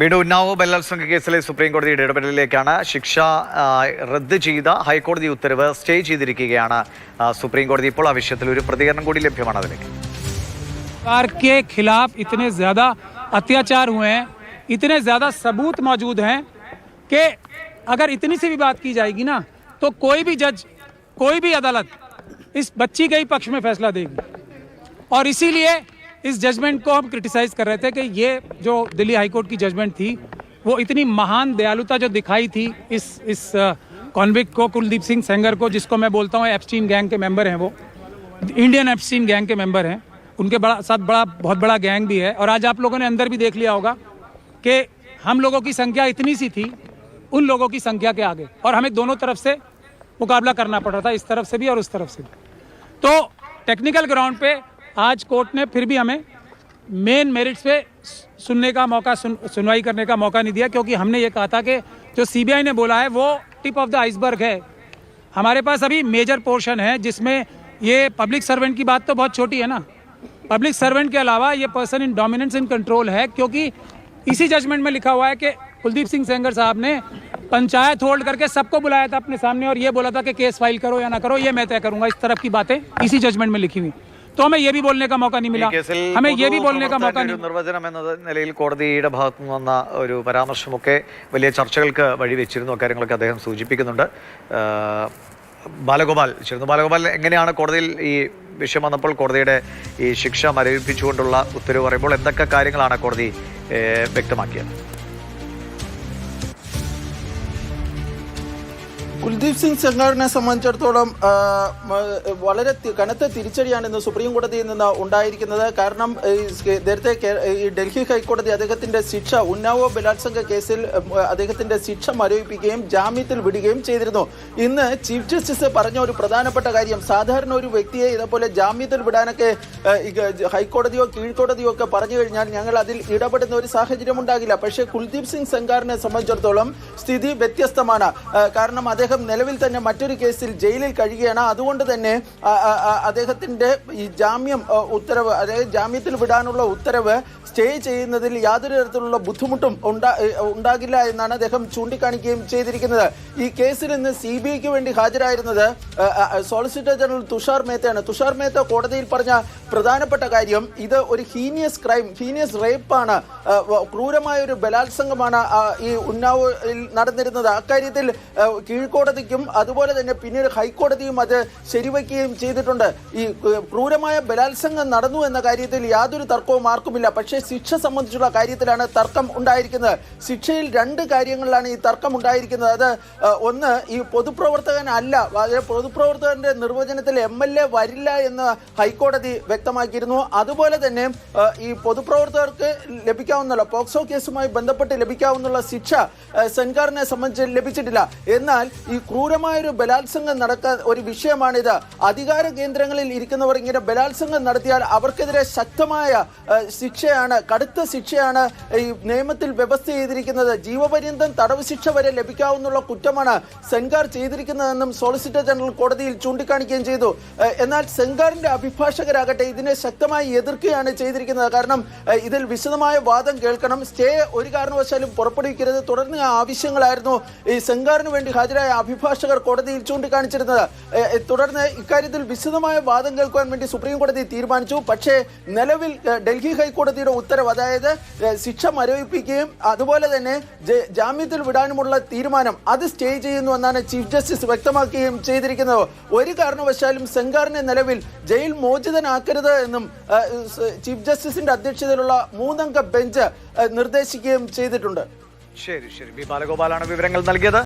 വീണ്ടും ഉന്നാവോ ബലാത്സംഗ കേസിലെ സുപ്രീം കോടതിയുടെ ഇടപെടലിലേക്കാണ് ശിക്ഷ ആ, റദ്ദ് ചെയ്ത ഹൈക്കോടതി ഉത്തരവ് സ്റ്റേ ചെയ്തിരിക്കുകയാണ് ആ, സുപ്രീം കോടതി ഇപ്പോൾ ആ വിഷയത്തിൽ ഒരു പ്രതികരണം കൂടി ലഭ്യമാണ് അതിലേക്ക് सरकार के खिलाफ इतने ज़्यादा अत्याचार हुए हैं इतने ज़्यादा सबूत मौजूद हैं कि अगर इतनी सी भी बात की जाएगी ना तो कोई भी जज कोई भी अदालत इस बच्ची के ही पक्ष में फैसला देगी और इसीलिए इस जजमेंट को हम क्रिटिसाइज कर रहे थे कि ये जो दिल्ली हाईकोर्ट की जजमेंट थी, वो इतनी महान दयालुता जो दिखाई थी इस इस कॉन्विक्ट को, कुलदीप सिंह सेंगर को, जिसको मैं बोलता हूँ एप्स्टीन गैंग के मेंबर हैं वो। इंडियन एप्स्टीन गैंग के मेंबर हैं। उनके बड़ा, साथ बड़ा, बहुत बड़ा गैंग भी है। और आज आप लोगों ने अंदर भी देख लिया होगा कि हम लोगों की संख्या इतनी सी थी, उन लोगों की संख्या के आगे। और हमें दोनों तरफ़ से मुकाबला करना पड़ रहा था, इस तरफ़ से भी और उस तरफ़ से भी। तो टेक्निकल ग्राउंड पे आज कोर्ट ने फिर भी हमें मेन मेरिट्स पे सुनने का मौका सुन, सुनवाई करने का मौका नहीं दिया क्योंकि हमने ये कहा था कि जो सीबीआई ने बोला है वो टिप ऑफ़ द आइसबर्ग है। हमारे पास अभी मेजर पोर्शन है जिसमें ये पब्लिक सर्वेंट की बात तो बहुत छोटी है ना। पब्लिक सर्वेंट के अलावा ये person in dominance in control है क्योंकि इसी जजमेंट में लिखा हुआ है कि कुलदीप सिंह सेंगर साहब ने पंचायत होल्ड करके सबको बुलाया था अपने सामने और ये बोला था कि केस फ़ाइल करो या ना करो ये मैं तय करूँगा इस तरफ़ की बातें इसी जजमेंट में लिखी हुई। तो हमें ये भी बोलने का मौका नहीं ഈ मिला കേസിൽ हमें ये भी बोलने का मौका പൊതുപ്രവർത്തകന്റെ नहीं ഒരു നിർവചനം എന്ന നിലയിൽ കോടതിയുടെ ഭാഗത്തു നിന്ന് വന്ന ഒരു പരാമർശമൊക്കെ വലിയ ചർച്ചകൾക്ക് വഴിവെച്ചിരുന്നു അക്കാര്യങ്ങളൊക്കെ അദ്ദേഹം സൂചിപ്പിക്കുന്നുണ്ട് ആ, ബാലഗോപാൽ ചേർന്നു ബാലഗോപാൽ എങ്ങനെയാണ് കോടതിയിൽ ഈ വിഷയം വന്നപ്പോൾ കോടതിയുടെ ഈ ശിക്ഷ മരവിപ്പിച്ചുകൊണ്ടുള്ള ഉത്തരവ് പറയുമ്പോൾ എന്തൊക്കെ കാര്യങ്ങളാണ് കോടതി ഏ, വ്യക്തമാക്കിയത് കുൽദീപ് സിംഗ് സെങ്കാറിനെ സംബന്ധിച്ചിടത്തോളം വളരെ കനത്ത തിരിച്ചടിയാണ് ഇന്ന് സുപ്രീം കോടതിയിൽ നിന്ന് ഉണ്ടായിരിക്കുന്നത്. കാരണം നേരത്തെ ഈ ഡൽഹി ഹൈക്കോടതി അദ്ദേഹത്തിന്റെ ശിക്ഷ ഉന്നാവോ ബലാത്സംഗ കേസിൽ അദ്ദേഹത്തിന്റെ ശിക്ഷ മരവിപ്പിക്കുകയും ജാമ്യത്തിൽ വിടുകയും ചെയ്തിരുന്നു. ഇന്ന് ചീഫ് ജസ്റ്റിസ് പറഞ്ഞ ഒരു പ്രധാനപ്പെട്ട കാര്യം സാധാരണ ഒരു വ്യക്തിയെ ഇതേപോലെ ജാമ്യത്തിൽ വിടാനൊക്കെ ഹൈക്കോടതിയോ കീഴ്ക്കോടതിയോ ഒക്കെ പറഞ്ഞു കഴിഞ്ഞാൽ ഞങ്ങൾ അതിൽ ഇടപെടുന്ന ഒരു സാഹചര്യം ഉണ്ടാകില്ല. പക്ഷേ കുൽദീപ് സിംഗ് സെങ്കാറിനെ സംബന്ധിച്ചിടത്തോളം സ്ഥിതി വ്യത്യസ്തമാണ്. കാരണം അദ്ദേഹം നിലവിൽ തന്നെ മറ്റൊരു കേസിൽ ജയിലിൽ കഴിയുകയാണ്. അതുകൊണ്ട് തന്നെ അദ്ദേഹത്തിന്റെ ഈ ജാമ്യം ഉത്തരവ് അതായത് ജാമ്യത്തിൽ വിടാനുള്ള ഉത്തരവ് സ്റ്റേ ചെയ്യുന്നതിൽ യാതൊരു തരത്തിലുള്ള ബുദ്ധിമുട്ടും ഉണ്ടാ ഉണ്ടാകില്ല എന്നാണ് അദ്ദേഹം ചൂണ്ടിക്കാണിക്കുകയും ചെയ്തിരിക്കുന്നത്. ഈ കേസിൽ ഇന്ന് സി ബി ഐക്ക് വേണ്ടി ഹാജരായിരുന്നത് സോളിസിറ്റർ ജനറൽ തുഷാർ മേത്തയാണ്. തുഷാർ മേത്ത കോടതിയിൽ പറഞ്ഞ പ്രധാനപ്പെട്ട കാര്യം ഇത് ഒരു ഹീനിയസ് ക്രൈം ഹീനിയസ് റേപ്പാണ്. ക്രൂരമായ ഒരു ബലാത്സംഗമാണ് ഈ ഉന്നാവോയിൽ നടന്നിരുന്നത്. അക്കാര്യത്തിൽ കീഴ്ക്കോടതിക്കും അതുപോലെ തന്നെ പിന്നീട് ഹൈക്കോടതിയും അത് ശരിവയ്ക്കുകയും ചെയ്തിട്ടുണ്ട്. ഈ ക്രൂരമായ ബലാത്സംഗം നടന്നു എന്ന കാര്യത്തിൽ യാതൊരു തർക്കവും ആർക്കുമില്ല. പക്ഷേ ശിക്ഷ സംബന്ധിച്ചുള്ള കാര്യത്തിലാണ് തർക്കം ഉണ്ടായിരിക്കുന്നത്. ശിക്ഷയിൽ രണ്ട് കാര്യങ്ങളിലാണ് ഈ തർക്കം ഉണ്ടായിരിക്കുന്നത്. അത് ഒന്ന് ഈ പൊതുപ്രവർത്തകൻ അല്ല പൊതുപ്രവർത്തകന്റെ നിർവചനത്തിൽ എം എൽ എ വരില്ല എന്ന് ഹൈക്കോടതി വ്യക്തമാക്കിയിരുന്നു. അതുപോലെ തന്നെ ഈ പൊതുപ്രവർത്തകർക്ക് ലഭിക്കാവുന്ന പോക്സോ കേസുമായി ബന്ധപ്പെട്ട് ലഭിക്കാവുന്ന ശിക്ഷ സെൻകാറിനെ സംബന്ധിച്ച് ലഭിച്ചിട്ടില്ല. എന്നാൽ ഈ ക്രൂരമായൊരു ബലാത്സംഗം നടക്കാൻ ഒരു വിഷയമാണിത്. അധികാര കേന്ദ്രങ്ങളിൽ ഇരിക്കുന്നവർ ഇങ്ങനെ ബലാത്സംഗം നടത്തിയാൽ അവർക്കെതിരെ ശക്തമായ ശിക്ഷയാണ് കടുത്ത ശിക്ഷയാണ് ഈ നിയമത്തിൽ വ്യവസ്ഥ ചെയ്തിരിക്കുന്നത്. ജീവപര്യന്തം തടവ് ശിക്ഷ വരെ ലഭിക്കാവുന്ന കുറ്റമാണ് സെൻകാർ ചെയ്തിരിക്കുന്നതെന്നും സോളിസിറ്റർ ജനറൽ കോടതിയിൽ ചൂണ്ടിക്കാണിക്കുകയും ചെയ്തു. എന്നാൽ സെൻകാറിന്റെ അഭിഭാഷകരാകട്ടെ ഇതിനെ ശക്തമായി എതിർക്കുകയാണ് ചെയ്തിരിക്കുന്നത്. കാരണം ഇതിൽ വിശദമായ വാദം കേൾക്കണം. സ്റ്റേ ഒരു കാരണവശാലും പുറപ്പെടുവിക്കരുത്. തുടർന്ന് ആവശ്യങ്ങളായിരുന്നു ഈ സെങ്കാറിന് വേണ്ടി ഹാജരായ അഭിഭാഷകർ കോടതിയിൽ ചൂണ്ടിക്കാണിച്ചിരുന്നത്. തുടർന്ന് ഇക്കാര്യത്തിൽ വിശദമായ വാദം കേൾക്കുവാൻ വേണ്ടി സുപ്രീം കോടതി തീരുമാനിച്ചു. പക്ഷേ നിലവിൽ ഡൽഹി ഹൈക്കോടതിയുടെ ഉത്തരവ് അതായത് ശിക്ഷ മരവിപ്പിക്കുകയും അതുപോലെ തന്നെ ജാമ്യത്തിൽ വിടാനുമുള്ള തീരുമാനം അത് സ്റ്റേ ചെയ്യുന്നു എന്നാണ് ചീഫ് ജസ്റ്റിസ് വ്യക്തമാക്കുകയും ചെയ്തിരിക്കുന്നത്. ഒരു കാരണവശാലും സെങ്കാറിനെ നിലവിൽ ജയിൽ മോചിതനാക്കരുത് എന്നും ഏഹ്, സ് ചീഫ് ജസ്റ്റിസിന്റെ അധ്യക്ഷതയിലുള്ള മൂന്നംഗ ബെഞ്ച് നിർദ്ദേശിക്കുകയും ചെയ്തിട്ടുണ്ട്. ശരി ശരി. ബി ബാലഗോപാലാണ് വിവരങ്ങൾ നൽകിയത്.